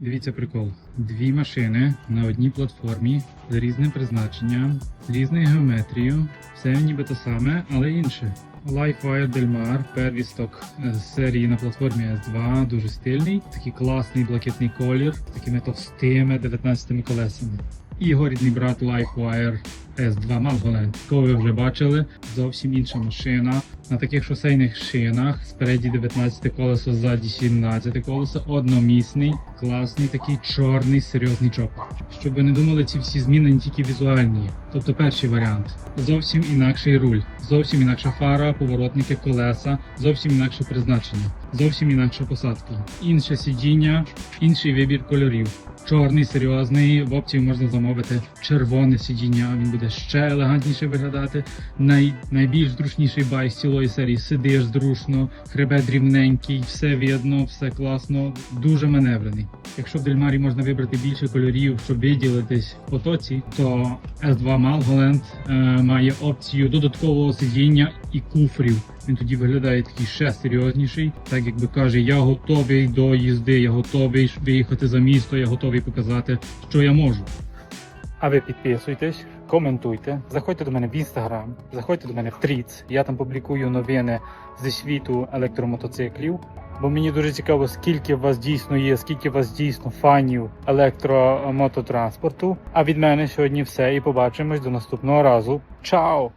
Дивіться прикол. Дві машини на одній платформі з різним призначенням, різною геометрією. Все ніби те саме, але інше. Lifewire Del Mar, первісток з серії на платформі S2, дуже стильний, такий класний блакитний колір, з такими товстими 19 колесами. І його рідний брат Lifewire S2 Malholland, кого ви вже бачили, зовсім інша машина. На таких шосейних шинах. Спереді 19 колесо, ззаді 17 колесо, одномісний, класний, такий чорний, серйозний чопор. Щоб ви не думали, ці всі зміни не тільки візуальні. Тобто перший варіант. Зовсім інакший руль, зовсім інакша фара, поворотники, колеса, зовсім інакше призначення, зовсім інакша посадка, інше сидіння, інший вибір кольорів. Чорний, серйозний, в опції можна замовити червоне сидіння, він буде ще елегантніше виглядати. Най, найбільш зручніший байк з цілої серії. Сидиш зручно, хребет рівненький, все видно, все класно, дуже маневрений. Якщо в Дельмарі можна вибрати більше кольорів, щоб виділитись в потоці, то S2 Malholland е, має опцію додаткового сидіння і куфрів. Він тоді виглядає такий ще серйозніший, так якби каже, я готовий до їзди, я готовий виїхати за місто, я готовий показати, що я можу. А ви підписуйтесь, коментуйте, заходьте до мене в інстаграм, заходьте до мене в Тріц. Я там публікую новини зі світу електромотоциклів. Бо мені дуже цікаво, скільки у вас дійсно є, скільки у вас дійсно фанів електромототранспорту. А від мене сьогодні все і побачимось до наступного разу. Чао!